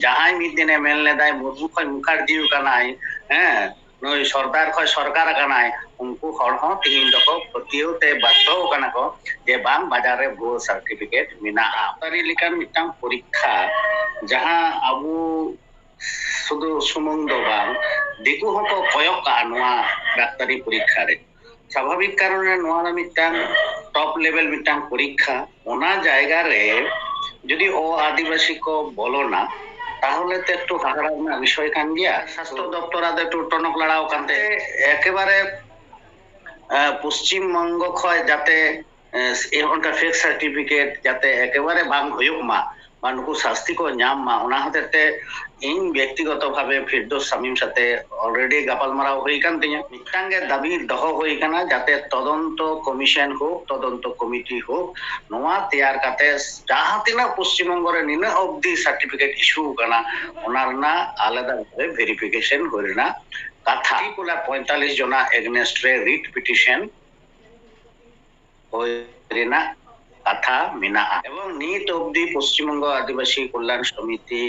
যাহাই মিদিনে মেলনে দায় বধু খয় মুখার্জিও কানাই হ্যাঁ? নই সরকার খয় সরকার কানাই উনকু হর হ তিন দক প্রতিও তে বাধ্য কানা কো যে বাং বাজারে ভুয়ো সার্টিফিকেট মিনা আপনারি লিকান মিটাং পরীক্ষা, যাহা আবু শুধু সুমন দো বাং দিকু হকো কয়ক কা নোয়া ডাক্তারি পরীক্ষা রে স্বাভাবিক কারণে নোয়া মিটাং টপ লেভেল মিটাং পরীক্ষা, ওনা জায়গা রে যদি ও আদিবাসী কো বলো না তাহলে তো একটু বিষয় কান গিয়া স্বাস্থ্য দপ্তর আদে একটু টনক লড়াও কানতে একেবারে পশ্চিমবঙ্গ খয় যাতে এখনকার ফেক সার্টিফিকেট যাতে একেবারে বাং হইক মা। ᱟᱨ ᱱᱩᱠᱩ ᱥᱟᱥᱛᱤ ᱠᱚ ᱧᱟᱢ ᱢᱟ ᱚᱱᱟ ᱦᱚᱛᱮᱡ ᱛᱮ ᱤᱧ ᱵᱮᱠᱛᱤᱜᱚᱛᱚ ᱵᱷᱟᱵᱮ ᱯᱷᱤᱨᱫᱳᱥ ᱥᱟᱢᱤᱢ ᱥᱟᱛᱮ ᱚᱞᱨᱮᱰᱤ ᱜᱟᱯᱟᱞᱢᱟᱨᱟᱣ ᱦᱩᱭ ᱟᱠᱟᱱ ᱛᱤᱧᱟᱹ ᱢᱤᱫᱴᱟᱝ ᱜᱮ ᱫᱟᱵᱤ ᱫᱚᱦᱚ ᱦᱩᱭ ᱟᱠᱟᱱᱟ ᱡᱟᱛᱮ ᱛᱚᱫᱚᱱᱛᱚ ᱠᱚᱢᱤᱥᱚᱱ ᱦᱳᱠ ᱛᱚᱫᱚᱱᱛᱚ ᱠᱚᱢᱤᱴᱤ ᱦᱳᱠ ᱱᱚᱣᱟ ᱛᱮᱭᱟᱨ ᱠᱟᱛᱮ ᱡᱟᱦᱟᱸ ᱛᱤᱱᱟᱹᱜ ᱯᱚᱥᱪᱤᱢᱵᱚᱝᱜᱚ ᱨᱮ ᱱᱤᱱᱟᱹᱜ ᱚᱵᱫᱤ ᱥᱟᱨᱴᱤᱯᱷᱤᱠᱮᱴ ᱤᱥᱩ ᱟᱠᱟᱱᱟ ᱚᱱᱟ ᱨᱮᱱᱟᱜ ᱟᱞᱟᱫᱟ ভাবে ভেরিফিকেশন হই ᱨᱮᱱᱟᱜ কথা ᱯᱩᱨᱟ 45 জনা এগনেস্ট রে রিট পিটিশন হই ᱨᱮᱱᱟᱜ কথা মিনা এবং নিত অব্দি পশ্চিমবঙ্গ আদিবাসী কল্যাণ সমিতি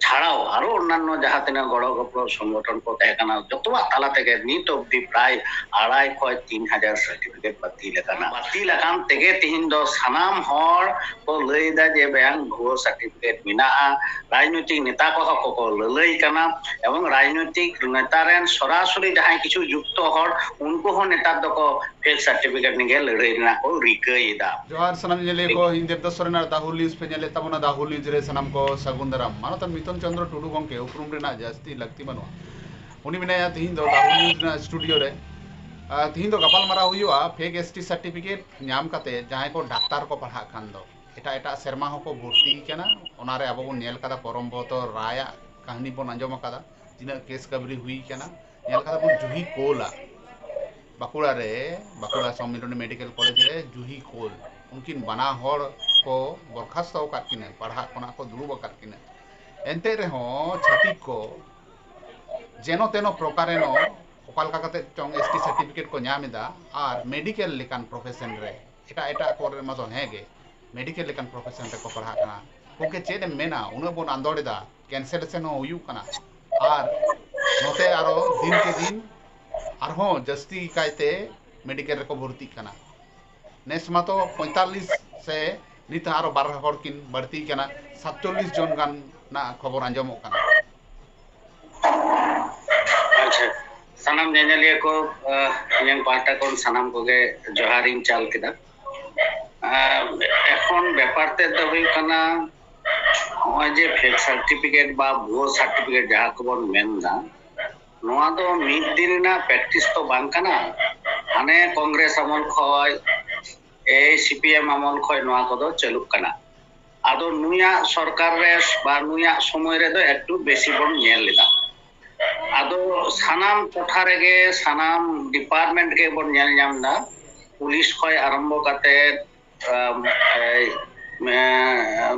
ছাড়াও আরও অন্যান্য জাহাতিনা গড়গপ্র সংগঠন তেহকানা যত তালা থেকে নিত অব্দি প্রায় আড়াই কয় তিন হাজার সার্টিফিকেট বাতিল আকানা বাতিল একান থেকে তিহিন দশ সানাম হর কো লই দা যে ব্যাং ভুয়ো সার্টিফিকেট মিনাহা রাজনৈতিক নেতা কহ কো লই কানা এবং রাজনৈতিক নেতারেন সরাসরি যাহাই কিছু যুক্ত হর উনকু হ নেতার দক ফেক সার্টিফিকেট নিগে লড়াই না কো রিকই দা। জোহার সানাম জেলে কো হিন্দেব দসরনার দাহুল নিউজ পে জেলে তাবনা দাহুল রে সানাম কো সাগুন্দরাম মানতাম ᱪᱤᱛᱚᱱ ᱪᱚᱱᱫᱨᱚ ᱴᱩᱰᱩ ᱜᱚᱢᱠᱮ ᱩᱯᱨᱩᱢ ᱨᱮᱱᱟᱜ ᱡᱟᱹᱥᱛᱤ ᱞᱟᱹᱠᱛᱤ ᱵᱟᱹᱱᱩᱜᱼᱟ ᱩᱱᱤ ᱢᱮᱱᱟᱭᱟ ᱛᱤᱦᱤᱧ ᱫᱚ ᱰᱟᱵᱞᱤᱭᱩ ᱨᱮᱱᱟᱜ ᱥᱴᱩᱰᱤᱭᱳ ᱨᱮ ᱛᱤᱦᱤᱧ ᱫᱚ ᱜᱟᱯᱟᱞᱢᱟᱨᱟᱣ ᱦᱩᱭᱩᱜᱼᱟ ᱯᱷᱮᱠ ᱮᱥ ᱴᱤ ᱥᱟᱨᱴᱤᱯᱷᱤᱠᱮᱴ ᱧᱟᱢ ᱠᱟᱛᱮ ᱡᱟᱦᱟᱸᱭ ᱠᱚ ᱰᱟᱠᱛᱟᱨ ᱠᱚ ᱯᱟᱲᱦᱟᱜ ᱠᱟᱱ ᱫᱚ ᱮᱴᱟᱜ ᱮᱴᱟᱜ ᱥᱮᱨᱢᱟ ᱦᱚᱸᱠᱚ ᱵᱷᱚᱨᱛᱤ ᱠᱟᱱᱟ ᱚᱱᱟᱨᱮ ᱟᱵᱚ ᱵᱚᱱ ᱧᱮᱞ ᱠᱟᱫᱟ ᱯᱚᱨᱚᱢᱵᱚᱛᱚ ᱨᱟᱭᱟᱜ ᱠᱟᱹᱦᱱᱤ ᱵᱚᱱ ᱟᱸᱡᱚᱢ ᱠᱟᱫᱟ ᱛᱤᱱᱟᱹᱜ ᱠᱮᱥ ᱠᱟᱵᱨᱤ ᱦᱩᱭ ᱠᱟᱱᱟ ᱧᱮᱞ ᱠᱟᱫᱟ ᱵᱚᱱ ᱡᱩᱦᱤ ᱠᱳᱞᱟ बाकुड़ा रे बाकुड़ा सम्मिलन मेडिकल कॉलेज रे जूही कोल उनकिन बना हर को बरखास्त पढ़ा को दुड़ूब ᱮᱱᱛᱮ ᱨᱮᱦᱚᱸ ᱪᱷᱟᱹᱛᱤᱠ ᱠᱚ ᱡᱮᱱᱚ ᱛᱮᱱᱚ ᱯᱨᱚᱠᱟᱨᱮᱱᱚ ᱚᱠᱟ ᱞᱮᱠᱟ ᱠᱟᱛᱮ ᱪᱚᱝ ᱮᱥ ᱴᱤ ᱥᱟᱨᱴᱤᱯᱷᱤᱠᱮᱴ ᱠᱚ ᱧᱟᱢ ᱮᱫᱟ ᱟᱨ ᱢᱮᱰᱤᱠᱮᱞ ᱞᱮᱠᱟᱱ ᱯᱨᱚᱯᱷᱮᱥᱚᱱ ᱨᱮ ᱮᱴᱟᱜ ᱮᱴᱟᱜ ᱠᱚᱨᱮ ᱢᱟᱛᱚ ᱦᱮᱸᱜᱮ ᱢᱮᱰᱤᱠᱮᱞ ᱞᱮᱠᱟᱱ ᱯᱨᱚᱯᱷᱮᱥᱚᱱ ᱨᱮᱠᱚ ᱯᱟᱲᱦᱟᱜ ᱠᱟᱱᱟ ᱜᱚᱝᱠᱮ ᱪᱮᱫ ᱮᱢ ᱢᱮᱱᱟ ᱩᱱᱟᱹᱜ ᱵᱚᱱ ᱟᱸᱫᱳᱲ ᱮᱫᱟ ᱠᱮᱱᱥᱮᱞᱮᱥᱚᱱ ᱦᱚᱸ ᱦᱩᱭᱩᱜ ᱠᱟᱱᱟ ᱟᱨ ᱱᱚᱛᱮ ᱟᱨᱚ ᱫᱤᱱ ᱠᱮ ᱫᱤᱱ ᱟᱨᱦᱚᱸ ᱡᱟᱹᱥᱛᱤ ᱠᱟᱭᱛᱮ ᱢᱮᱰᱤᱠᱮᱞ ᱨᱮᱠᱚ ᱵᱷᱚᱨᱛᱤᱜ ᱠᱟᱱᱟ ᱱᱮᱥ ᱢᱟᱛᱚ ᱯᱚᱸᱭᱛᱟᱞᱞᱤᱥ ᱥᱮ ᱱᱤᱛ ᱟᱨᱚ ᱵᱟᱨ ᱦᱚᱲ ᱠᱤᱱ ᱵᱟᱹᱲᱛᱤ ᱠᱟᱱᱟ ᱥᱟᱛᱪᱚᱞᱞᱤᱥ ᱡᱚᱱ ᱜᱟᱱ ᱨᱮᱱᱟᱜ ᱠᱷᱚᱵᱚᱨ ᱟᱸᱡᱚᱢᱚᱜ ᱠᱟᱱᱟ ᱟᱪᱪᱷᱟ ᱥᱟᱱᱟᱢ ᱧᱮᱧᱮᱞᱤᱭᱟᱹ ᱠᱚ ᱤᱧᱟᱹᱝ ᱯᱟᱦᱴᱟ ᱠᱷᱚᱱ ᱥᱟᱱᱟᱢ ᱠᱚᱜᱮ ᱡᱚᱦᱟᱨᱤᱧ ᱪᱟᱞ ᱠᱮᱫᱟ এখন ব্যাপার ᱛᱮ ᱫᱚ ᱦᱩᱭᱩᱜ ᱠᱟᱱᱟ ᱱᱚᱜᱼᱚᱭ ᱡᱮ ᱯᱷᱮᱠ ᱥᱟর্টিফিᱠᱮᱴ ᱵᱟ ভুয়ো সার্টিফিকেট ᱡᱟᱦᱟᱸ ᱠᱚᱵᱚᱱ ᱢᱮᱱᱫᱟ ᱱᱚᱣᱟ ᱫᱚ ᱢᱤᱫ ᱫᱤᱱ ᱨᱮᱱᱟᱜ ᱯᱨᱮᱠᱴᱤᱥ ᱛᱚ ᱵᱟᱝ ᱠᱟᱱᱟ ᱦᱟᱱᱮ ᱠᱚᱝᱜᱨᱮᱥ ᱟᱢᱚᱞ ᱠᱷᱚᱡ এই সিপিএম আমল খয় নয়া কদো চালুক কানা আদো নুয়া সরকার রেস বা নুয়া সময় রেদো একটু বেশি বড় নিয়ে লিদা আদো সানাম কোঠা রেগে সানাম ডিপার্টমেন্ট কে বড় নিয়ে নিলাম না। পুলিশ কয় আরম্ভ কাতে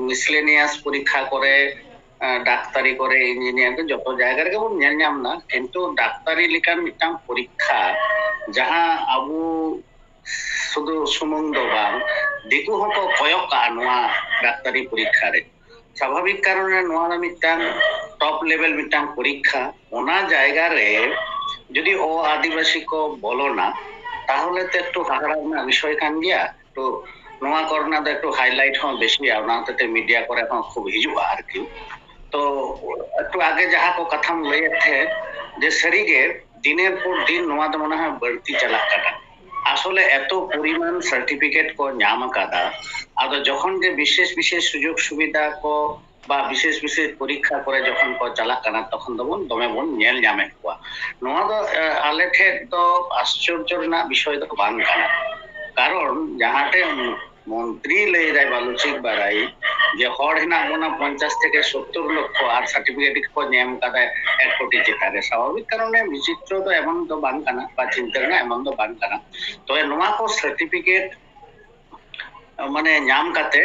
মিসলেনিয়াস পরীক্ষা করে ডাক্তারি করে ইঞ্জিনিয়ার যত জায়গা রেগে বড় নিয়ে নিলাম না, কিন্তু ডাক্তারি লিকান মিটাম পরীক্ষা, যাহা আবু শুধু সুমন্দ বাং ᱫᱤᱠᱩ ᱦᱚᱸᱠᱚ ᱠᱚᱭᱚᱜ ᱠᱟᱜᱼᱟ ᱱᱚᱣᱟ ᱰᱟᱠᱛᱟᱨᱤ ᱯᱚᱨᱤᱠᱠᱷᱟ ᱨᱮ ᱥᱟᱵᱷᱟᱵᱤᱠ ᱱᱚᱣᱟ ᱢᱤᱫᱴᱟᱝ টপ লেভেল মিটাং পরীক্ষা। ওনা জায়গা যদি ও আদিবাসী কো বলো না, তাহলে তো একটু হাহাড়ার বিষয় কান গিয়া তো নোয়া করোনা তো একটু হাইলাইট হন বেশি ওনাতে মিডিয়া করে হন খুব হিজুয়া আর কি। তো একটু আগে যাহা কো কথা লইয়ে যে সারিগে দিনের পর দিন নোয়া তো মনে হয় বাড়তি চালাক কাটা। আসলে এত পরিমাণ সার্টিফিকেট কো নাম কাদা আর যখন যে বিশেষ বিশেষ সুযোগ সুবিধা কো বা বিশেষ বিশেষ পরীক্ষা করে যখন কো চালাক কানা, তখন দবন দমে বন ᱧᱮᱞ জামে কোয়া। নোয়া তো আলেখে তো ᱫᱚ আশ্চর্য ᱨᱮᱱᱟᱜ বিষয় তো বান কানা। কারণ যাহাতে মন্ত্রী লই রায় বালুচিক বাড়াই, যে হড় হিনা মনে পঞ্চাশ থেকে সত্তর লক্ষ আর সার্টিফিকেট কো নিয়ম কাদা এক কোটি জিতারে স্বাভাবিক কারণে বিচিত্র তো এমন তো বান কানা বা চিন্তা না, এমন তো বান কানা তো নোয়া কো সার্টিফিকেট মানে নাম কাতে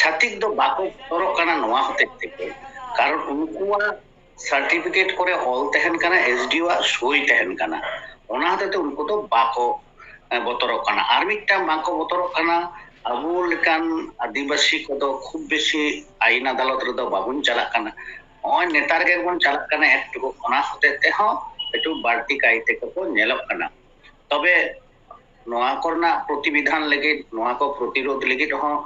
ছাতিক তো বাকো তরো কানা নোয়া হতে থেকে কারণ উনকুয়া সার্টিফিকেট করে হল তেহেন কানা এসডিও সই তেহেন কানা ওনা হাতে তো উনকু তো বাকো ᱵᱚᱛᱚᱨᱚᱜ ᱠᱟᱱᱟ ᱟᱨ ᱢᱤᱫᱴᱟᱝ ᱵᱟᱝᱠᱚ ᱵᱚᱛᱚᱨᱚᱜ ᱠᱟᱱᱟ ᱟᱵᱚ ᱞᱮᱠᱟᱱ ᱟᱹᱫᱤᱵᱟᱹᱥᱤ ᱠᱚᱫᱚ ᱠᱷᱩᱵ ᱵᱮᱥᱤ ᱟᱭᱤᱱ ᱟᱫᱟᱞᱚᱛ ᱨᱮᱫᱚ ᱵᱟᱵᱚᱱ ᱪᱟᱞᱟᱜ ᱠᱟᱱᱟ ᱱᱚᱜᱼᱚᱭ ᱱᱮᱛᱟᱨ ᱜᱮᱵᱚᱱ ᱪᱟᱞᱟᱜ ᱠᱟᱱᱟ ᱮᱠᱴᱩᱠᱩ ᱚᱱᱟ ᱦᱚᱛᱮ ᱛᱮᱦᱚᱸ ᱮᱠᱴᱩ ᱵᱟᱹᱲᱛᱤ ᱠᱟᱭ ᱛᱮᱠᱚ ᱠᱚ ᱧᱮᱞᱚᱜ ᱠᱟᱱᱟ ᱛᱚᱵᱮ ᱱᱚᱣᱟ ᱠᱚᱨᱮᱱᱟᱜ ᱯᱨᱚᱛᱤᱵᱤধান ᱞᱟᱹᱜᱤᱫ ᱱᱚᱣᱟ ᱠᱚ ᱯᱨᱚᱛᱤᱨᱳধ ᱞᱟᱹᱜᱤᱫ ᱦᱚᱸ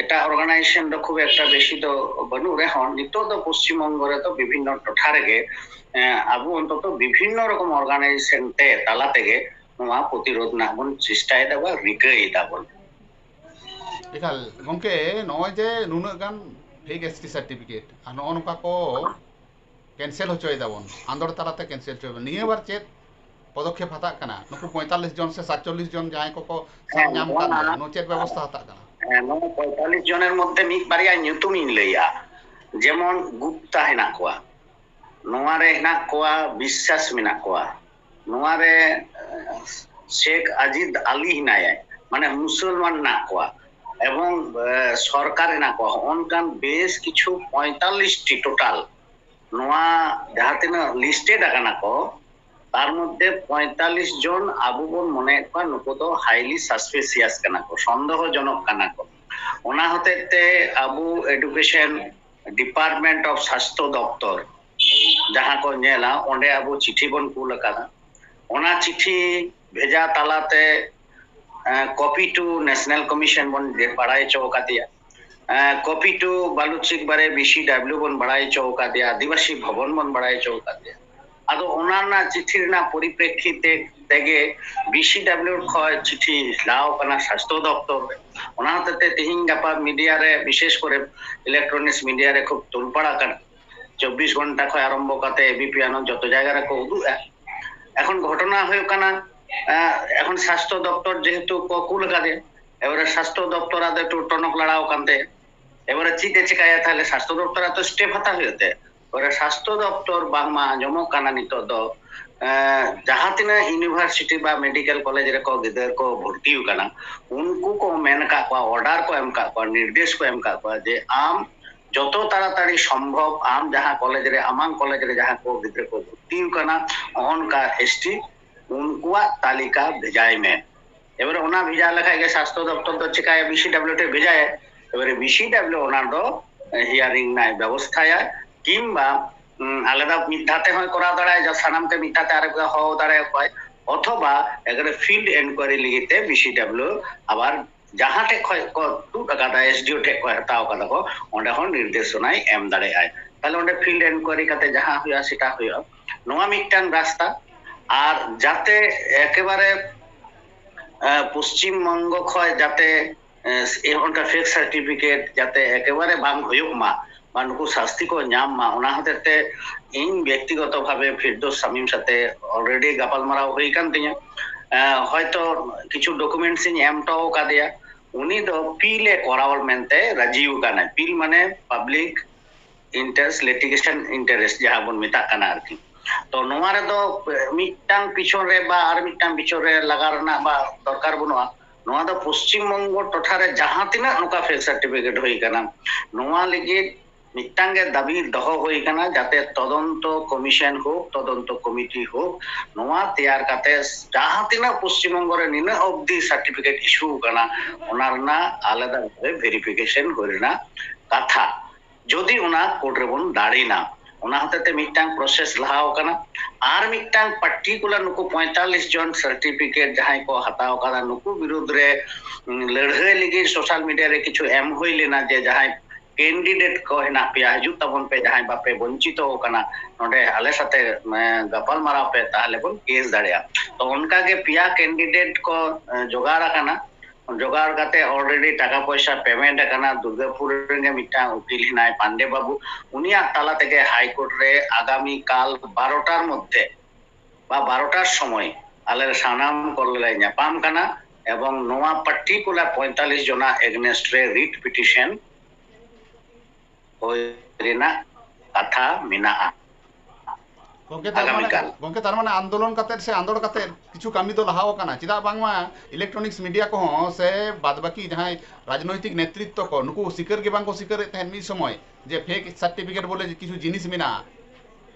এটা অর্গানাইজেশন দো খুব একটা বেশি তো বনু রেহন নিতো তো পশ্চিমবঙ্গ রে তো বিভিন্ন টঠারে গে আবু অন্তত বিভিন্ন রকম অর্গানাইজেশন তে তালা থেকে ᱱᱚᱣᱟ ᱯᱨᱚᱛᱤᱨᱳᱫ ᱨᱮᱱᱟᱜ ᱵᱚᱱ ᱪᱮᱥᱴᱟᱭᱮᱫᱟ ᱵᱟ ᱨᱤᱠᱟᱹᱭᱮᱫᱟ ᱵᱚᱱ ᱮᱠᱟᱞ ᱜᱚᱢᱠᱮ ᱱᱚᱜᱼᱚᱭ ᱡᱮ ᱱᱩᱱᱟᱹᱜ ᱜᱟᱱ ᱯᱷᱮᱠ ᱮᱥᱴᱤ ᱥᱟᱨᱴᱤᱯᱷᱤᱠᱮᱴ ᱟᱨ ᱱᱚᱜᱼᱚ ᱱᱚᱝᱠᱟ ᱠᱚ ᱠᱮᱱᱥᱮᱞ ᱦᱚᱪᱚᱭ ᱫᱟᱵᱚᱱ ᱟᱸᱫᱳᱲ ᱛᱟᱞᱟᱛᱮ ᱠᱮᱱᱥᱮᱞ ᱦᱚᱪᱚᱭ ᱵᱚᱱ ᱱᱤᱭᱟᱹ ᱵᱟᱨ ᱪᱮᱫ ᱯᱚᱫᱚᱠᱷᱮᱯ ᱦᱟᱛᱟᱜ ᱠᱟᱱᱟ ᱱᱩᱠᱩ ᱯᱚᱸᱭᱛᱟᱞᱞᱤᱥ ᱡᱚᱱ ᱥᱮ ᱥᱟᱛᱪᱚᱞᱞᱤᱥ ᱡᱚᱱ ᱡᱟᱦᱟᱸᱭ ᱠᱚᱠᱚ ᱧᱟᱢ ᱠᱟᱱᱟ ᱱᱚᱣᱟ ᱪᱮᱫ ᱵᱮᱵᱚᱥᱛᱷᱟ ᱦᱟᱛᱟᱜ ᱠᱟᱱᱟ ᱱᱚᱣᱟ ᱯᱚᱸᱭᱛᱟᱞᱞᱤᱥ ᱡᱚᱱᱮর মধ্যে ᱢᱤᱫ ᱵᱟᱨᱭᱟ ᱧᱩᱛᱩᱢᱤᱧ ᱞᱟᱹᱭᱟ ᱡᱮᱢᱚᱱ ᱜᱩᱯᱛᱟ ᱦᱮᱱᱟᱜ ᱠᱚᱣᱟ ᱱᱚᱣᱟ ᱨᱮ ᱦᱮᱱᱟᱜ ᱠᱚᱣᱟ ᱵᱤᱥᱥᱟᱥ ᱢᱮᱱᱟᱜ ᱠᱚᱣᱟ ᱱᱚᱣᱟ শেখ আজিদ আলী হিনায়া মানে মুসলমান না কোয়া এবং সরকারে না কোয়া অনকান বেশ কিছু পঁয়তাল্লিশটি টোটাল নোয়া যাহা তিনা লিস্টেড আকানা কো তার মধ্যে পঁয়তাল্লিশ জন আবু বন মনে কোয়া নুকু তো হাইলি সাসপেসিয়াস কানা কো সন্দেহজনক কানা কো ওনা হতে আবু এডুকেশন ডিপার্টমেন্ট অফ স্বাস্থ্য দপ্তর যাহা কো নেলা ওন্ডে আবু চিঠি বন কুল কানা আকানা ওনা চিঠি ভেজা তালাতে কপি টু ন্যাশনাল কমিশন বন বাড়াই চৌকা দিয়া কপি টু বালুচিক বারে বিসি ডাব্লিউ বন বাড়াই চৌকা দিয়া আদিবাসী ভবন বন বাড়াই চৌকা দিয়া আদো ওনার চিঠি ᱨᱮᱱᱟᱜ পরিপ্রেক্ষিতে তেগে বিসিডব্লিউ খয় চিঠি লাও কানা স্বাস্থ্য দপ্তর ওনা হতে তিহিং গাপা মিডিয়া রে বিশেষ করে ইলেকট্রনিক্স মিডিয়া রে খুব তুলপাড়া কানা চব্বিশ ঘন্টা খয় আরম্ভ কাতে এবিপি আনো যত জায়গা রে কো উদুগা এখন ঘটনা হয়ে কানা এখন স্বাস্থ্য দপ্তর যেহেতু কুল কাজে এবারে স্বাস্থ্য দপ্তর আদে একটু টনক লড়া ওখানতে এবারে চিতে চিকাইয়া তাহলে স্বাস্থ্য দপ্তর তো স্টেপ হাতা হইতে এবারে স্বাস্থ্য দপ্তর বাংমা জমক কানা নিত দ ᱡᱟᱦᱟᱸ ᱛᱤᱱᱟᱹᱜ ᱤᱭᱩᱱᱤᱵᱷᱟᱨᱥᱤᱴᱤ ᱵᱟ ᱢᱮᱰᱤᱠᱮᱞ ᱠᱚᱞᱮᱡᱽ ᱨᱮᱠᱚ ᱜᱤᱫᱟᱹᱨ ᱠᱚ ᱵᱷᱚᱨᱛᱤ ᱟᱠᱟᱱᱟ ᱩᱱᱠᱩ ᱠᱚ ᱢᱮᱱ ᱟᱠᱟᱫ ᱠᱚᱣᱟ ᱚর্ডᱟᱨ ᱠᱚ ᱮᱢ ᱟᱠᱟᱫ ᱠᱚᱣᱟ ᱱᱤᱨᱫᱮᱥ ᱠᱚ ᱮᱢ ᱟᱠᱟᱫ ᱠᱚᱣᱟ ᱡᱮ ᱟᱢ যত তাড়াতাড়ি সম্ভব আম যাহা কলেজ রে আমাং কলেজ রে যাহা কো গিদ্রে কো ভর্তি কানা অনকা এসটি উনকুয়া তালিকা ভেজাই মে এবারে ওনা ভিজা লেখায় গে স্বাস্থ্য দপ্তর তো চিকায় বিসিডব্লিউ তে ভেজায়। এবারে বিসিডব্লিউ ওনা দো হিয়ারিং নাই, ব্যবস্থায় কিংবা আলাদা মিথ্যাতে হয়, করা দাঁড়ায়, যা সানামতে মিথ্যাতে আরেক হওয়া দাঁড়ায়, কয়। অথবা এখানে ফিল্ড এনকোয়ারি লিগিতে বিসিডব্লিউ আবার ᱡᱟᱦᱟᱸ ᱴᱷᱮᱡ ᱠᱷᱚᱡ ᱠᱚ ᱛᱩᱫ ᱟᱠᱟᱫᱟ ᱮᱥᱰᱤᱳ ᱴᱷᱮᱡ ᱠᱚ ᱦᱟᱛᱟᱣ ᱟᱠᱟᱫᱟ ᱠᱚ ᱚᱸᱰᱮ ᱦᱚᱸ ᱱᱤᱨᱫᱮᱥᱚᱱᱟᱭ ᱮᱢ ᱫᱟᱲᱮᱭᱟᱜᱼᱟᱭ ᱛᱟᱦᱞᱮ ᱚᱸᱰᱮ ᱯᱷᱤᱞᱰ ᱮᱱᱠᱚᱭᱟᱨᱤ ᱠᱟᱛᱮ ᱡᱟᱦᱟᱸ ᱦᱩᱭᱩᱜᱼᱟ ᱥᱮᱴᱟ ᱦᱩᱭᱩᱜᱼᱟ ᱱᱚᱣᱟ ᱢᱤᱫᱴᱟᱝ ᱨᱟস্তা আর যাতে একেবারে পশ্চিমবঙ্গ খয় যাতে এমনটা ফেক সার্টিফিকেট যাতে একেবারে বাং হয়ুক মা বা নুকু শাস্তি কো নাম মা ওনা হতেতে ইন ব্যক্তিগত ভাবে ফিরদোস সামিম সাথে অলরেডি গাপাল মারা হয়ে কান হয়তো কিছু ডকুমেন্টস ইন এমটাও কাদেয়া ᱩᱱᱤ ᱫᱚ ᱯᱤᱞ ᱮ ᱠᱚᱨᱟᱣ ᱢᱮᱱᱛᱮ ᱨᱟᱡᱤᱣ ᱠᱟᱱᱟᱭ ᱯᱤᱞ ᱢᱟᱱᱮ ᱯᱟᱵᱽᱞᱤᱠ ᱤᱱᱴᱟᱨᱮᱥᱴ ᱞᱤᱴᱤᱜᱮᱥᱚᱱ ᱤᱱᱴᱟᱨᱮᱥᱴ ᱡᱟᱦᱟᱸ ᱵᱚᱱ ᱢᱮᱛᱟᱜ ᱠᱟᱱᱟ ᱟᱨᱠᱤ ᱛᱚ ᱱᱚᱣᱟ ᱨᱮᱫᱚ ᱢᱤᱫᱴᱟᱝ ᱯᱤᱪᱷᱚᱱ ᱨᱮ ᱵᱟ ᱟᱨ ᱢᱤᱫᱴᱟᱝ ᱯᱤᱪᱷᱚᱱ ᱨᱮ ᱞᱟᱜᱟᱣ ᱨᱮᱱᱟᱜ ᱵᱟ ᱫᱚᱨᱠᱟর ᱵᱟᱹᱱᱩᱜᱼᱟ ᱱᱚᱣᱟ ᱫᱚ ᱯᱚᱥᱪᱤᱢ ᱵᱚᱝᱜᱚ ᱴᱚᱴᱷᱟ ᱨᱮ ᱡᱟᱦᱟᱸ ᱛᱤᱱᱟᱹᱜ ᱱᱚᱝᱠᱟ ᱯᱷᱮᱠ ᱥᱟᱨᱴᱤᱯᱷᱤᱠᱮᱴ ᱦᱩᱭ ᱟᱠᱟᱱᱟ ᱱᱚᱣᱟ ᱞᱟᱹᱜᱤᱫ মিটাঙ্গে দাবি দহ হই কানা যাতে তদন্ত কমিশন হোক, তদন্ত কমিটি হোক নোয়া তেয়ার কাতে যাহা তিনা পশ্চিমবঙ্গ রে নিনা অবধি সার্টিফিকেট ইস্যু কানা ওনা রেনা আলাদা ভাবে ভেরিফিকেশন করিনা কাথা। যদি ওনা কোর্ট রেবন দাঁড়িনা ওনা হতেতে মিটাং প্রসেস লাহাও কানা আর মিটাং পার্টিকুলার নুকু 45 জন সার্টিফিকেট যাহাই কো হাতাও কাদা নুকু বিরুদ্ধ লড়াই লাগি সোশ্যাল মিডিয়া রে কিছু এম হইলেনা যে যাহাই ᱠᱮᱱᱰᱤᱰᱮᱴ ᱠᱚ ᱦᱮᱱᱟᱜ ᱯᱮᱭᱟ ᱦᱤᱡᱩᱜ ᱛᱟᱵᱚᱱ ᱯᱮ ᱡᱟᱦᱟᱸᱭ ᱵᱟᱯᱮ ᱵᱚᱧᱪᱤᱛᱚ ᱟᱠᱟᱱᱟ ᱱᱚᱰᱮ ᱟᱞᱮ ᱥᱟᱛᱮ ᱜᱟᱯᱟᱞ ᱢᱟᱨᱟᱣ ᱯᱮ ᱛᱟᱦᱞᱮ ᱵᱚᱱ ᱠᱮᱥ ᱫᱟᱲᱮᱭᱟᱜᱼᱟ ᱛᱚ ᱚᱱᱠᱟ ᱜᱮ ᱯᱮᱭᱟ ᱠᱮᱱᱰᱤᱰᱮᱴ ᱠᱚ ᱡᱚᱜᱟᱲ ᱟᱠᱟᱱᱟ ᱡᱚᱜᱟᱲ ᱠᱟᱛᱮ ᱚᱞᱨᱮᱰᱤ ᱴᱟᱠᱟ ᱯᱚᱭᱥᱟ ᱯᱮᱢᱮᱱᱴ ᱟᱠᱟᱱᱟ ᱫᱩᱨᱜᱟᱹᱯᱩᱨ ᱨᱮᱱ ᱢᱤᱫᱴᱟᱝ ᱩᱠᱤᱞ ᱦᱮᱱᱟᱭ ᱯᱟᱱᱰᱮ ᱵᱟᱵᱩ ᱩᱱᱤᱭᱟᱜ ᱛᱟᱞᱟ ᱛᱮᱜᱮ ᱦᱟᱭ ᱠᱳর্ট ᱨᱮ ᱟᱜᱟᱢᱤ কাল 12টার মধ্যে বা 12টার সময় ᱟᱞᱮ ᱥᱟᱱᱟᱢ ᱠᱚᱞᱮ ᱧᱟᱯᱟᱢ ᱠᱟᱱᱟ এবং নোয়া পার্টিকুলার পঁয়তাল্লিশ জনা এগনেস্ট রে রিট পিটিশন হইরিনা কথা মেনাআ ᱜᱚᱝᱠᱮ ᱛᱟᱨ ᱢᱟᱱᱮ ᱟᱱᱫᱳᱞᱚᱱ ᱠᱟᱛᱮ ᱥᱮ ᱟᱸᱫᱳᱲ ᱠᱟᱛᱮ ᱠᱤᱪᱷᱩ ᱠᱟᱹᱢᱤ ᱫᱚ ᱞᱟᱦᱟᱣ ᱟᱠᱟᱱᱟ ᱪᱮᱫᱟᱜ ᱵᱟᱝᱢᱟ ᱤᱞᱮᱠᱴᱨᱚᱱᱤᱠᱥ ᱢᱤᱰᱤᱭᱟ ᱠᱚᱦᱚᱸ ᱥᱮ ᱵᱟᱫᱵᱟᱠᱤ ᱡᱟᱦᱟᱸᱭ ᱨᱟᱡᱽᱱᱳᱭᱛᱤᱠ ᱱᱮᱛᱨᱤᱛᱛᱚ ᱠᱚ ᱱᱩᱠᱩ ᱥᱤᱠᱟᱹᱨ ᱜᱮ ᱵᱟᱝ ᱠᱚ ᱥᱤᱠᱟᱹᱨᱮᱫ ᱛᱟᱦᱮᱱ ᱢᱤᱫ ᱥᱚᱢᱚᱭ ᱡᱮ ᱯᱷᱮᱠ ᱥᱟᱨᱴᱤᱯᱷᱤᱠᱮᱴ ᱵᱚᱞᱮ ᱠᱤᱪᱷᱩ ᱡᱤᱱᱤᱥ ᱢᱮᱱᱟᱜᱼᱟ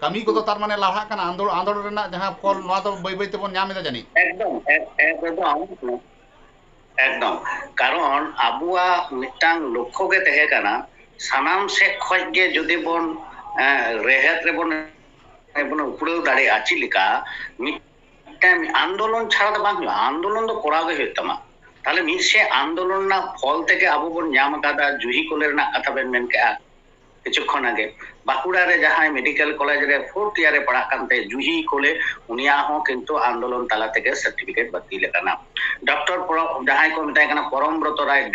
ᱠᱟᱹᱢᱤ ᱠᱚᱫᱚ ᱛᱟᱨ ᱢᱟᱱᱮ ᱞᱟᱦᱟᱜ ᱠᱟᱱᱟ ᱟᱸᱫᱳᱲ ᱟᱸᱫᱳᱲ ᱨᱮᱱᱟᱜ ᱡᱟᱦᱟᱸ ᱯᱷᱚᱞ ᱱᱚᱣᱟ ᱫᱚ ᱵᱟᱹᱭ ᱵᱟᱹᱭ ᱛᱮᱵᱚᱱ ᱧᱟᱢ ᱮᱫᱟ ᱡᱟᱹᱱᱤᱡ ᱮᱠᱫᱚᱢ ᱮᱠᱫᱚᱢ ᱮᱠᱫᱚᱢ ᱠᱟᱨᱚᱱ ᱟᱵᱚᱣᱟᱜ ᱢᱤᱫᱴᱟᱝ ᱞᱚᱠᱠᱷᱚ ᱜᱮ ᱛᱟᱦᱮᱸ ᱠᱟᱱᱟ আবুয়াগ মিটাং লক্ষ্য গে তহে কানা সানাম সেক খoj গে যদি বন রেহেত রেবন বন উপড়েও দাঁড়িয়ে আছি লেখা মিটাং আন্দোলন ছাড়া তো বাং আন্দোলন তো করা গে ᱦᱩᱭᱩᱜ ᱛᱟᱢᱟ তাহলে ᱢᱤᱫ ᱥᱮ ᱟᱱᱫᱳᱞᱚᱱ ᱨᱮᱱᱟᱜ ᱯᱷᱚᱞ ᱛᱮᱜᱮ ᱟᱵᱚ ᱵᱚᱱ ᱧᱟᱢ ᱟᱠᱟᱫᱟ ᱡᱩᱦᱤ ᱠᱚᱞᱮ ᱨᱮᱱᱟᱜ ᱠᱟᱛᱷᱟ ᱵᱮᱱ ᱢᱮᱱ ᱠᱮᱜᱼᱟ কিছুক্ষণ আগে বাঁকুড়া রে যাহাই মেডিকেল কলেজ রে ফোর্থ ইয়ারে পড়া কানতে জুহি কোলে উনিয়া হো কিন্তু আন্দোলন তালা থেকে সার্টিফিকেট বাতিল কানা ডক্টর যাহাই কো মেতাই কানা পরমব্রত রায়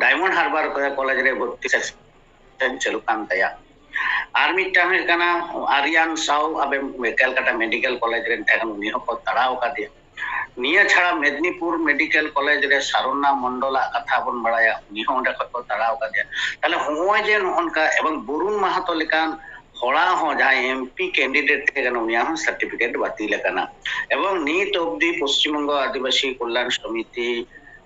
ᱰᱟᱭᱢᱚᱱᱰ ᱦᱟᱨᱵᱟᱨ ᱠᱚᱨᱮ ᱠᱚᱞᱮᱡᱽ ᱨᱮ ᱵᱷᱚᱨᱛᱤ ᱥᱮᱠᱥᱚᱱ ᱪᱟᱹᱞᱩᱜ ᱠᱟᱱ ᱛᱟᱭᱟ ᱟᱨ ᱢᱤᱫᱴᱟᱝ ᱦᱩᱭᱩᱜ ᱠᱟᱱᱟ ᱟᱨᱭᱟᱱ ᱥᱟᱣ ᱟᱵᱮ ᱠᱮᱞᱠᱟᱴᱟ ᱢᱮᱰᱤᱠᱮᱞ ᱠᱚᱞᱮᱡᱽ ᱨᱮᱱ ᱛᱟᱦᱮᱸ ᱠᱟᱱᱟ ᱩᱱᱤ ᱦᱚᱸᱠᱚ ᱛᱟᱲᱟᱣ ᱠᱟᱫᱮᱭᱟ ᱱᱤᱭᱟᱹ ᱪᱷᱟᱲᱟ ᱢᱮᱫᱽᱱᱤᱯᱩᱨ ᱢᱮᱰᱤᱠᱮᱞ ᱠᱚᱞᱮᱡᱽ ᱨᱮ ᱥᱟᱨᱚᱱᱟ ᱢᱚᱱᱰᱚᱞᱟᱜ ᱠᱟᱛᱷᱟ ᱵᱚᱱ ᱵᱟᱲᱟᱭᱟ ᱩᱱᱤ ᱦᱚᱸ ᱚᱸᱰᱮ ᱠᱷᱚᱡ ᱠᱚ ᱛᱟᱲᱟᱣ ᱠᱟᱫᱮᱭᱟ ᱛᱟᱦᱞᱮ ᱱᱚᱜᱼᱚᱭ ᱡᱮ ᱱᱚᱜᱼᱚᱱᱠᱟ ᱮᱵᱚᱝ ᱵᱚᱨᱩᱱ ᱢᱟᱦᱟᱛᱚ ᱞᱮᱠᱟᱱ হড়া হো যায় এমপি ক্যান্ডিডেট থেকে কেন উনি এখন সার্টিফিকেট বাতিল কানা এবং নিত অবধি পশ্চিমবঙ্গ আদিবাসী কল্যাণ সমিতি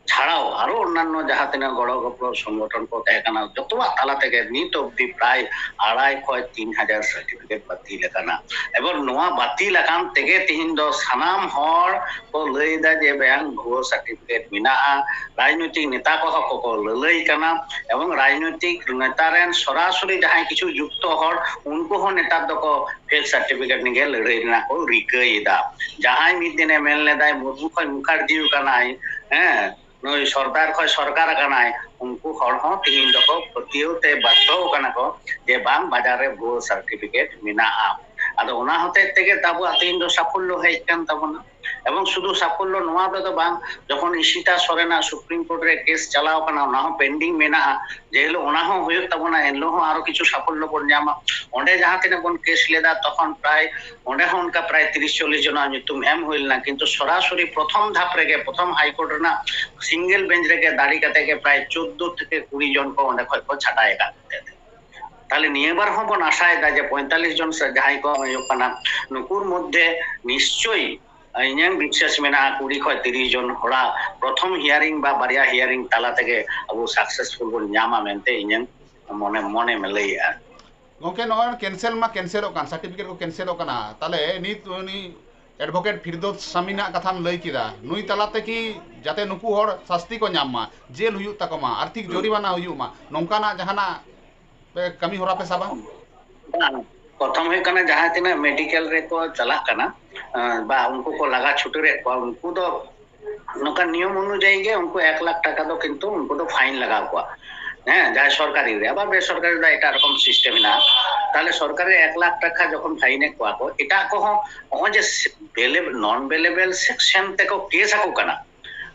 ছাড়াও আরও অন্যান্য যাহা তিনাক গড় গপড় সংগঠন কো তাহে কানা যতবা তালা থেকে নিত অবধি প্রায় আড়াই খয় তিন হাজার সার্টিফিকেট বাতিল কানা এবং নোয়া বাতিল আকান তেগে তিহিন সানাম হর কো লই দা যে ব্যাং ভুয়ো সার্টিফিকেট মিনাআ রাজনৈতিক নেতা কহ কো লই কানা এবং রাজনৈতিক নেতারেন সরাসরি যাহাই কিছু যুক্ত হর উনকু হো নেতার দকো ᱯᱷᱮᱞ ᱥᱟᱨᱴᱤᱯᱷᱤᱠᱮᱴ ᱱᱤᱜᱮ ᱞᱟᱹᱲᱦᱟᱹᱭ ᱨᱮᱱᱟᱜ ᱠᱚ ᱨᱤᱠᱟᱹᱭᱮᱫᱟ ᱡᱟᱦᱟᱸᱭ ᱢᱤᱫ ᱫᱤᱱᱮ ᱢᱮᱱ ᱞᱮᱫᱟᱭ ᱢᱩᱨᱢᱩ ᱠᱷᱚᱱ ᱢᱩᱠᱷᱟᱨᱡᱤ ᱠᱟᱱᱟᱭ ᱦᱮᱸ ᱱᱩᱭ ᱥᱚᱨᱫᱟᱨ ᱠᱷᱚᱱ ᱥᱚᱨᱠᱟᱨ ᱠᱟᱱᱟᱭ ᱩᱱᱠᱩ ᱦᱚᱲ ᱦᱚᱸ ᱛᱤᱦᱤᱧ ᱫᱚᱠᱚ ᱯᱟᱹᱛᱭᱟᱹᱣ ᱛᱮ ᱵᱟᱫᱽᱫᱷᱚ ᱠᱟᱱᱟ ᱠᱚ ᱡᱮ ᱵᱟᱝ ᱵᱟᱡᱟᱨ ᱨᱮ ᱵᱷᱩᱣᱟᱹ ᱥᱟᱨᱴᱤᱯᱷᱤᱠᱮᱴ ᱢᱮᱱᱟᱜᱼᱟ ᱟᱫᱚ ᱚᱱᱟ ᱦᱚᱛᱮᱡ ᱛᱮᱜᱮ ᱟᱵᱚᱣᱟᱜ ᱛᱤᱦᱤᱧ ᱫᱚ ᱥᱟᱯᱷᱚᱞᱞᱚ ᱦᱮᱡ ᱠᱟᱱ ᱛᱟᱵᱚᱱᱟ ᱮᱵᱚᱝ ᱥᱩᱫᱷᱩ ᱥᱟᱯᱷᱚᱞᱞᱚ ᱱᱚᱣᱟ ᱨᱮᱫᱚ ᱵᱟᱝ ᱡᱚᱠᱷᱚᱱ ᱤᱥᱤᱛᱟ ᱥᱚᱨᱮᱱᱟᱜ ᱥᱩᱯᱨᱤᱢ ᱠᱳᱨᱴ ᱨᱮ ᱠᱮᱥ ᱪᱟᱞᱟᱣ ᱠᱟᱱᱟ ᱚᱱᱟ ᱦᱚᱸ ᱯᱮᱱᱰᱤᱝ ᱢᱮᱱᱟᱜᱼᱟ ᱡᱮ ᱦᱤᱞᱳᱜ ᱚᱱᱟ ᱦᱚᱸ ᱦᱩᱭᱩᱜ ᱛᱟᱵᱚᱱᱟ ᱮᱱᱦᱤᱞᱳᱜ ᱦᱚᱸ ᱟᱨᱚ ᱠᱤᱪᱷᱩ ᱥᱟᱯᱷᱚᱞᱞᱚ ᱵᱚᱱ ᱧᱟᱢᱟ ᱚᱸᱰᱮ ᱡᱟᱦᱟᱸ ᱛᱤᱱᱟᱹᱜ ᱵᱚᱱ ᱠᱮᱥ ᱞᱮᱫᱟ ᱛᱚᱠᱷᱚᱱ ᱯᱨᱟᱭ ᱚᱸᱰᱮ ᱦᱚᱸ ᱚᱱᱠᱟ ᱯᱨᱟᱭ ᱛᱤᱨᱤশ ᱪᱚᱞᱞᱤᱥ ᱡᱚᱱᱟᱜ ᱧᱩᱛᱩᱢ ᱮᱢ ᱦᱩᱭ ᱞᱮᱱᱟ ᱠᱤᱱᱛᱩ ᱥᱚᱨᱟᱥᱚরি ᱯᱨᱚᱛᱷᱚᱢ ধাপ ᱨᱮᱜᱮ ᱯᱨᱚᱛᱷᱚᱢ ᱦᱟᱭᱠᱳᱨᱴ ᱨᱮᱱᱟᱜ ᱥᱤᱝᱜᱮᱞ ᱵᱮঞ্ᱪ ᱨᱮᱜᱮ ᱫᱟᱲᱮ ᱠᱟᱛᱮ ᱜᱮ ᱯᱨᱟᱭ ᱪᱳদ্ᱫᱳ ᱛᱷᱮᱠᱮ ᱠᱩᱲᱤ জন ᱠᱚ ᱚᱸᱰে ᱠᱷᱚᱡ ᱠᱚ ᱪᱷᱟᱰᱟᱭ ᱟᱠᱟᱫ ᱛᱟᱦᱮᱸᱫ তাহলে নিয়েবার হবন আশায় দা যে পঁয়তাল্লিশ জন যাহাই কম নুকুর মধ্যে নিশ্চয়ই इन विश्वास में कुी खा जन प्रथम हियारिंग बारे हियारिंग तलाते अब सकसेसफुल बोते इन मन मन में लिया गोके कैंसल मा कैंसल सार्टिफिकेट को कैंसल ताले नी एडवोकेट फिरदोस सामीन कथा लैकदा नई तलाते कि जाते नुक शास्ती को नाम जेल हुआ आर्थिक जरिमाना हुआ नौकाना जहाँ कमी हरा पे सा प्रथम जहाँ तीन मेडिकल रे को चलाकना হ্যাঁ, তাহলে সরকারের এক লাখ টাকা যখন ফাইনে কোয়াকো এটা কহ যে বেলেবল নন বেলেবল সেকশন তেকো কেস আকো কানা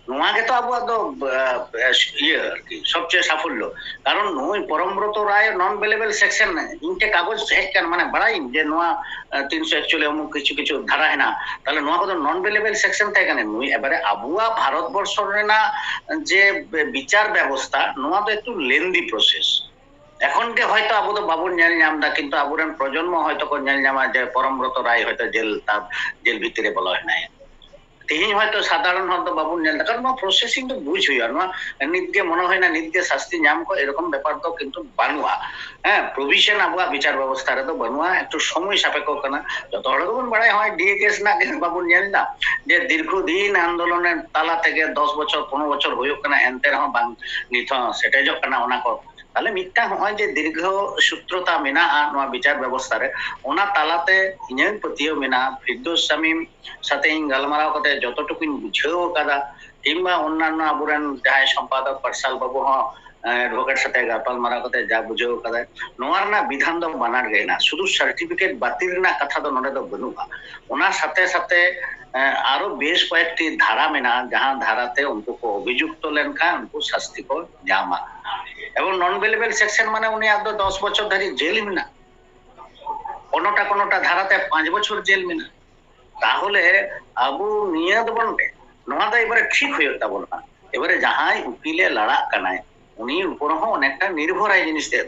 নোয়াকে তো আবু আদো ইয়ে আর কি, সবচেয়ে সাফল্য। কারণ নই Parambrata Roy non bailable section ইনকে কাগজ হেক মানে বাড়াই যে নোয়া তিনশো একচুয়ালি অমুক কিছু কিছু ধারা হেনা তাহলে নোয়া কত নন বেলেবেল সেকশন তাই কানে নুই এবারে আবুয়া ভারতবর্ষ রেনা যে বিচার ব্যবস্থা নোয়া তো একটু লেন্দি প্রসেস এখন কে হয়তো আবু তো বাবুর ᱧᱮᱞ ᱧᱟᱢ ᱫᱟ কিন্তু আবুরেন প্রজন্ম হয়তো কো ᱧᱮᱞ ᱧᱟᱢᱟ যে পরমব্রত রায় হয়তো জেল তার জেল ভিতরে বলা হয় নাই ᱛᱮᱦᱮᱧ ᱦᱚᱭᱛᱚ ᱥᱟᱫᱷᱟᱨᱚᱱ ᱦᱚᱲ ᱫᱚ ᱵᱟᱵᱚᱱ ᱧᱮᱞ ᱫᱟᱠᱟᱨ ᱱᱚᱣᱟ ᱯᱨᱚᱥᱮᱥᱤᱝ ᱫᱚ ᱵᱩᱡ ᱦᱩᱭᱩᱜᱼᱟ ᱱᱚᱣᱟ ᱱᱤᱛ ᱜᱮ ᱢᱚᱱᱮ ᱦᱚᱭ ᱱᱟ ᱱᱤᱛ ᱜᱮ ᱥᱟᱥᱛᱤ ᱧᱟᱢ ᱠᱚ ᱮᱨᱚᱠᱚᱢ ᱵᱮᱯᱟᱨ ᱫᱚ ᱠᱤᱱᱛᱩ ᱵᱟᱹᱱᱩᱜᱼᱟ ᱦᱮᱸ ᱯᱨᱚᱵᱷᱤᱥᱚᱱ ᱟᱵᱚᱣᱟᱜ ᱵᱤᱪᱟᱨ ᱵᱮᱵᱚᱥᱛᱷᱟ ᱨᱮᱫᱚ ᱵᱟᱹᱱᱩᱜᱼᱟ ᱮᱠᱴᱩ ᱥᱚᱢᱚᱭ ᱥᱟᱯᱮᱠᱚ ᱠᱟᱱᱟ ᱡᱚᱛᱚ ᱦᱚᱲ ᱜᱮᱵᱚᱱ ᱵᱟᱲᱟᱭᱟ ᱦᱚᱸᱜᱼᱚᱭ ᱰᱤᱮ ᱠᱮᱥ ᱨᱮᱱᱟᱜ ᱜᱮ ᱵᱟᱵᱚᱱ ᱧᱮᱞ ᱮᱫᱟ ᱡᱮ ᱫᱤᱨᱜᱷᱚ ᱫᱤᱱ ᱟᱱᱫᱳᱞᱚᱱᱮর ᱛᱟᱞᱟ ᱛᱮᱜᱮ ᱫᱚᱥ ᱵᱚᱪᱷᱚᱨ ᱯᱚনেরো ᱵᱚᱪᱷᱚᱨ ᱦᱩᱭᱩᱜ ᱠᱟᱱᱟ ᱮᱱᱛᱮ ᱨᱮᱦᱚᱸ ᱵᱟᱝ ᱱᱤᱛ ᱦᱚᱸ ᱥᱮᱴᱮᱡᱚᱜ ᱠᱟᱱᱟ ᱚᱱᱟ ᱠᱚ ᱛᱟᱦᱞᱮ ᱢᱤᱫᱴᱟᱝ ᱦᱚᱸᱜᱼᱚᱭ ᱡᱮ ᱫᱤᱨᱜᱷᱚ ᱥᱩᱛᱨᱚᱛᱟ ᱢᱮᱱᱟᱜᱼᱟ ᱱᱚᱣᱟ ᱵᱤᱪᱟᱨ ᱵᱮᱵᱚᱥᱛᱷᱟ ᱨᱮ ᱚᱱᱟ ᱛᱟᱞᱟᱛᱮ ᱤᱧᱟᱹᱜ ᱯᱟᱹᱛᱭᱟᱹᱣ ᱢᱮᱱᱟᱜᱼᱟ ᱯᱷᱤᱨᱫᱳᱥ ᱥᱟᱢᱤᱢ ᱥᱟᱛᱮ ᱤᱧ ᱜᱟᱞᱢᱟᱨᱟᱣ ᱠᱟᱛᱮ ᱡᱚᱛᱚ ᱴᱩᱠᱩᱧ ᱵᱩᱡᱷᱟᱹᱣ ᱟᱠᱟᱫᱟ কিংবা অন্যান্য আᱵᱚᱨᱮᱱ ᱡᱟᱦᱟᱸᱭ ᱥᱚᱢᱯᱟᱫᱚᱠ ᱯᱟᱨᱥᱟᱞ ᱵᱟᱵᱩ ᱦᱚᱸ অ্যাডভোকেট সাথে গালমারা করতে যা বুঝেও কাদা নোয়ার না বিধান দো বানার গে না শুধু সার্টিফিকেট বাতিল না কথা দো নড়ে দো বনুগা ওনার সাথে সাথে আরও বেশ কয়েকটি ধারা মেনা যাহা ধারাতে উনকো অভিযুক্ত লেনখান উনকো শাস্তি কো জামা এবং নন ভেলেবেল সেকশন মানে উনি আদৌ দশ বছর ধরে জেল মিনা। কোনোটা কোনোটা ধারাতে পাঁচ বছর জেল মিনা। তাহলে আবু নিয়াদ বন্ডে নয় এবারে ঠিক হয়ে তাবো না। এবারে যাহাই উকিলে লড়াক কানায়, উনি উপর হন অনেকটা নির্ভর এই জিনিস দিয়ে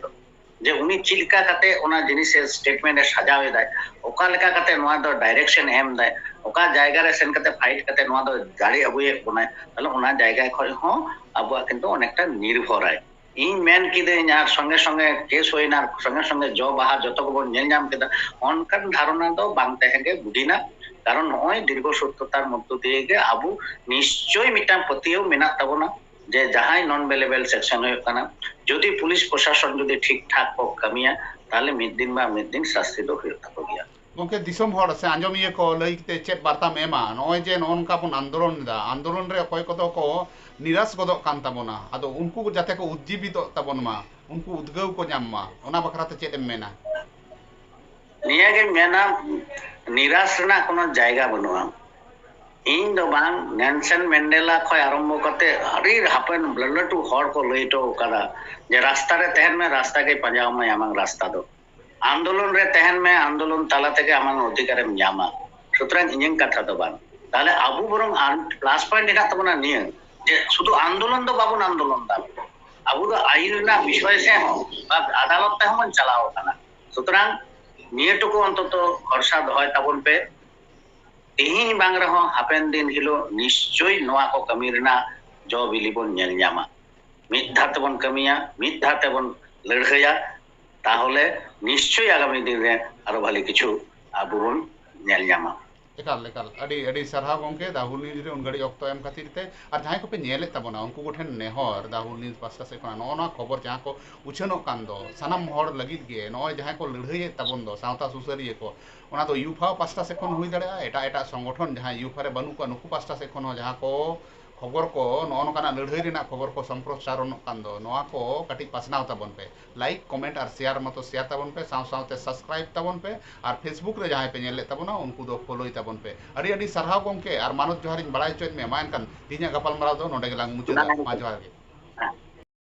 যে উনি চিলকা কাতে ওনা জিনিসের স্টেটমেন্টে সাজা হয়ে দেয় ওকা লেখা কাতে নয় দো ডাইরেকশন এম দেয়, ওকা জায়গা রে সেন কাতে ফাইট কাতে নয় দো দাঁড়িয়ে আগুয়ে বোনায়, তাহলে ওনার জায়গায় খয় হ্যাঁ আবু কিন্তু অনেকটা নির্ভর আয় ᱤᱧ ᱢᱮᱱ ᱠᱤᱫᱟᱹᱧ ᱟᱨ ᱥᱚᱸᱜᱮ ᱥᱚᱸᱜᱮ ᱠᱮᱥ ᱦᱩᱭᱱᱟ ᱥᱚᱸᱜᱮ ᱥᱚᱸᱜᱮ ᱡᱚ ᱵᱟᱦᱟ ᱡᱚᱛᱚ ᱠᱚᱵᱚᱱ ᱧᱮᱞ ᱧᱟᱢ ᱠᱮᱫᱟ ᱚᱱᱠᱟᱱ ধারণা ᱫᱚ ᱵᱟᱝ ᱛᱟᱦᱮᱸ ᱜᱮ ᱵᱩᱰᱤᱱᱟ কারণ নয় দীর্ঘ সত্যতার মধ্য দিয়ে গে আবু নিশ্চয়ই মিটাং পতিও মেনাক তাবনা যে যাহাই নন বেলেবেল সেকশন হয়ে কানা যদি পুলিশ প্রশাসন যদি ঠিকঠাক কো কামিয়া তাহলে মিদ দিন বা মিদ দিন শাস্তি ᱫᱚ ᱦᱩᱭᱩᱜ ᱛᱟᱠᱚ ᱜᱮᱭᱟ ᱜᱚᱢᱠᱮ ᱫᱤᱥᱚᱢ ᱦᱚᱲ ᱥᱮ ᱟᱸᱡᱚᱢᱤᱭᱟᱹ ᱠᱚ ᱞᱟᱹᱭ ᱞᱟᱹᱭᱛᱮ ᱪᱮᱫ ᱵᱟᱨᱛᱟᱢ ᱮᱢᱟ ᱱᱚᱜᱼᱚᱭ ᱡᱮ ᱱᱚᱜᱼᱚ ᱱᱚᱝᱠᱟ ᱵᱚᱱ ᱟᱱᱫᱳᱞᱚᱱ ᱮᱫᱟ ᱟᱱᱫᱳᱞᱚᱱ ᱨᱮ ᱚᱠᱚᱭ ᱠᱚᱫᱚ ᱠᱚ ᱱᱤᱨᱟᱥ ᱜᱚᱫᱚᱜ ᱠᱟᱱ ᱛᱟᱵᱚᱱᱟ ᱟᱫᱚ ᱩᱱᱠᱩ ᱡᱟᱛᱮ ᱠᱚ ᱩᱡᱡᱤᱵᱤᱛᱚᱜ ᱛᱟᱵᱚᱱ ᱢᱟ ᱩᱱᱠᱩ ᱩᱫᱽᱜᱟᱹᱣ ᱠᱚ ᱧᱟᱢ ᱢᱟ ᱚᱱᱟ ᱵᱟᱠᱷᱨᱟᱛᱮ ᱪᱮᱫ ᱮᱢ ᱢᱮᱱᱟ ᱱᱤᱭᱟᱹᱜᱮ ᱢᱮᱱᱟ ᱱᱤᱨᱟᱥ ᱨᱮᱱᱟᱜ ᱠᱳᱱᱳ ᱡᱟᱭᱜᱟ ᱵᱟᱹᱱᱩᱜᱼᱟ ᱤᱧ ᱫᱚ ᱵᱟᱝ ᱱᱮᱱᱥᱮᱱ ᱢᱮᱱᱰᱮᱞᱟ ᱠᱷᱚᱡ ᱟᱨᱚᱢᱵᱚ ᱠᱟᱛᱮ ᱟᱹᱰᱤ ᱦᱟᱯᱮᱱ ᱞᱟᱹᱴᱩ ᱦᱚᱲ ᱠᱚ ᱞᱟᱹᱭ ᱦᱚᱴᱚ ᱟᱠᱟᱫᱟ ᱡᱮ ᱨᱟᱥᱛᱟ ᱨᱮ ᱛᱟᱦᱮᱱ ᱢᱮ ᱨᱟᱥᱛᱟ ᱜᱮ ᱯᱟᱸᱡᱟᱣ ᱢᱮ ᱟᱢᱟᱜ ᱨᱟᱥᱛᱟ ᱫᱚ ᱟᱱᱫᱳᱞᱚᱱ ᱨᱮ ᱛᱟᱦᱮᱱ ᱢᱮ ᱟᱱᱫᱳᱞᱚᱱ ᱛᱟᱞᱟ ᱛᱮᱜᱮ ᱟᱢᱟᱜ ᱚᱫᱷᱤᱠᱟᱨᱮᱢ ᱧᱟᱢᱟ ᱥᱩᱛᱨᱟᱝ ᱤᱧᱟᱹᱝ ᱠᱟᱛᱷᱟ ᱫᱚ ᱵᱟᱝ ᱛᱟᱦᱞᱮ ᱟᱵᱚ ᱵᱚᱨᱚᱝ ᱯᱞᱟᱥ ᱯᱚᱭᱮᱱᱴ ᱢᱮᱱᱟᱜ ᱛᱟᱵᱚᱱᱟ ᱱᱤᱭᱟᱹ ᱡᱮ ᱥᱩᱫᱷᱩ ᱟᱱᱫᱳᱞᱚᱱ ᱫᱚ ᱵᱟᱵᱚᱱ ᱟᱱᱫᱳᱞᱚᱱ ᱫᱟ ᱟᱵᱚ ᱫᱚ ᱟᱹᱭᱤᱱ ᱨᱮᱱᱟᱜ ᱵᱤᱥᱚᱭ ᱥᱮᱫ ᱦᱚᱸ ᱵᱟ ᱟᱫᱟᱞᱚᱛ ᱛᱮᱦᱚᱸ ᱵᱚᱱ ᱪᱟᱞᱟᱣ ᱟᱠᱟᱱᱟ ᱥᱩᱛᱨᱟᱝ ᱱᱤᱭᱟᱹ ᱴᱩᱠᱩ ᱚᱱᱛᱚᱛᱚ ᱵᱷᱚᱨᱥᱟ ᱫᱚᱦᱚᱭ ᱛᱟᱵᱚᱱ ᱯᱮ ᱛᱮᱦᱮᱧ ᱵᱟᱝ ᱨᱮᱦᱚᱸ ᱦᱟᱯᱮᱱ ᱫᱤᱱ ᱦᱤᱞᱳᱜ ᱱᱤশ্ᱪᱚᱭ ᱱᱚᱣᱟ ᱠᱚ ᱠᱟᱹᱢᱤ ᱨᱮᱱᱟᱜ ᱡᱚ ᱵᱤᱞᱤ ᱵᱚᱱ ᱧᱮᱞ ᱧᱟᱢᱟ ᱢᱤᱫ ᱫᱷᱟᱣ ᱛᱮᱵᱚᱱ ᱠᱟᱹᱢᱤᱭᱟ ᱢᱤᱫ ᱫᱷᱟᱣ ᱛᱮᱵᱚᱱ ᱞᱟᱹᱲᱦᱟᱹᱭᱟ তাহলে নিশ্চয়ই আগামী দিনে আরো ভালো কিছু আবুবন ᱧᱮᱞ ᱧᱟᱢᱟ ᱮᱠᱟᱞ ᱮᱠᱟᱞ ᱟᱹᱰᱤ ᱟᱹᱰᱤ ᱥᱟᱨᱦᱟᱣ ᱜᱚᱢᱠᱮ ᱫᱟᱦᱩᱞ ᱱᱤᱭᱩᱡ ᱨᱮ ᱩᱱᱜᱟᱹᱲᱤ ᱚᱠᱛᱚ ᱮᱢ ᱠᱷᱟᱹᱛᱤᱨ ᱛᱮ ᱟᱨ ᱡᱟᱦᱟᱸᱭ ᱠᱚᱯᱮ ᱧᱮᱞᱮᱫ ᱛᱟᱵᱚᱱᱟ ᱩᱱᱠᱩ ᱠᱚᱴᱷᱮᱱ ᱱᱮᱦᱚᱨ ᱫᱟᱦᱩᱞ ᱱᱤᱭᱩᱡ ᱯᱟᱥᱴᱟ ᱥᱮᱫ ᱠᱷᱚᱱ ᱱᱚᱜᱼᱚ ᱱᱚᱣᱟ ᱠᱷᱚᱵᱚᱨ ᱡᱟᱦᱟᱸ ᱠᱚ ᱩᱪᱷᱟᱹᱱᱚᱜ ᱠᱟᱱ ᱫᱚ ᱥᱟᱱᱟᱢ ᱦᱚᱲ ᱞᱟᱹᱜᱤᱫ ᱜᱮ ᱱᱚᱜᱼᱚᱭ ᱡᱟᱦᱟᱸᱭ ᱠᱚ ᱞᱟᱹᱲᱦᱟᱹᱭᱮᱫ ᱛᱟᱵᱚᱱ ᱫᱚ ᱥᱟᱶᱛᱟ ᱥᱩᱥᱟᱹᱨᱤᱭᱟᱹ ᱠᱚ ᱚᱱᱟ ᱫᱚ ᱤᱭᱩᱯᱷᱟ ᱯᱟᱥᱴᱟ ᱥᱮᱫ ᱠᱷᱚᱱ ᱦᱩᱭ ᱫᱟᱲᱮᱭᱟᱜᱼᱟ ᱮᱴᱟᱜ ᱮᱴᱟᱜ ᱥᱚᱝᱜᱚᱴᱷᱚᱱ ᱡᱟᱦᱟᱸ ᱤᱭᱩᱯᱷᱟ ᱨᱮ ᱵᱟᱹᱱᱩᱜ ᱠᱚᱣᱟ ᱱᱩᱠᱩ ᱯᱟᱥᱴᱟ ᱥᱮᱫ ᱠᱷᱚᱱ ᱦᱚᱸ ᱡᱟᱦᱟᱸ ᱠᱚ ᱠᱷᱚᱵᱚᱨ ᱠᱚ ᱱᱚᱜᱼᱚ ᱱᱚᱝᱠᱟᱱᱟᱜ ᱞᱟᱹᱲᱦᱟᱹᱭ ᱨᱮᱱᱟᱜ ᱠᱷᱚᱵᱚᱨ ᱠᱚ ᱥᱚᱢᱯᱨᱚᱥᱟᱨᱚᱱᱚᱜ ᱠᱟᱱ ᱫᱚ ᱱᱚᱣᱟ ᱠᱚ ᱠᱟᱹᱴᱤᱡ ᱯᱟᱥᱱᱟᱣ ᱛᱟᱵᱚᱱ ᱯᱮ ᱞᱟᱭᱤᱠ ᱠᱚᱢᱮᱱᱴ ᱟᱨ ᱥᱮᱭᱟᱨ ᱢᱚᱛᱚ ᱥᱮᱭᱟᱨ ᱛᱟᱵᱚᱱ ᱯᱮ ᱥᱟᱶ ᱥᱟᱶᱛᱮ ᱥᱟᱵᱥᱠᱨᱟᱭᱤᱵ ᱛᱟᱵᱚᱱ ᱯᱮ ᱟᱨ ᱯᱷᱮᱥᱵᱩᱠ ᱨᱮ ᱡᱟᱦᱟᱸᱭ ᱯᱮ ᱧᱮᱞᱮᱫ ᱛᱟᱵᱚᱱᱟ ᱩᱱᱠᱩ ᱫᱚ ᱯᱷᱳᱞᱳᱭ ᱛᱟᱵᱚᱱ ᱯᱮ ᱟᱹᱰᱤ ᱟᱹᱰᱤ ᱥᱟᱨᱦᱟᱣ ᱜᱚᱢᱠᱮ ᱟᱨ ᱢᱟᱱᱚᱛ ᱡᱚᱦᱟᱨᱤᱧ ᱵᱟᱲᱟᱭ ᱦᱚᱪᱚᱭᱮᱫ ᱢᱮ ᱢᱟ ᱮᱱᱠᱷᱟᱱ ᱛᱤᱦᱤᱧᱟᱜ ᱜᱟᱯᱟᱞᱢᱟᱨᱟᱣ ᱫᱚ ᱱᱚᱸᱰᱮ ᱜᱮᱞᱟᱝ ᱢᱩᱪᱟᱹᱫᱟ ᱢᱟ ᱡᱚᱦᱟᱨ ᱜᱮ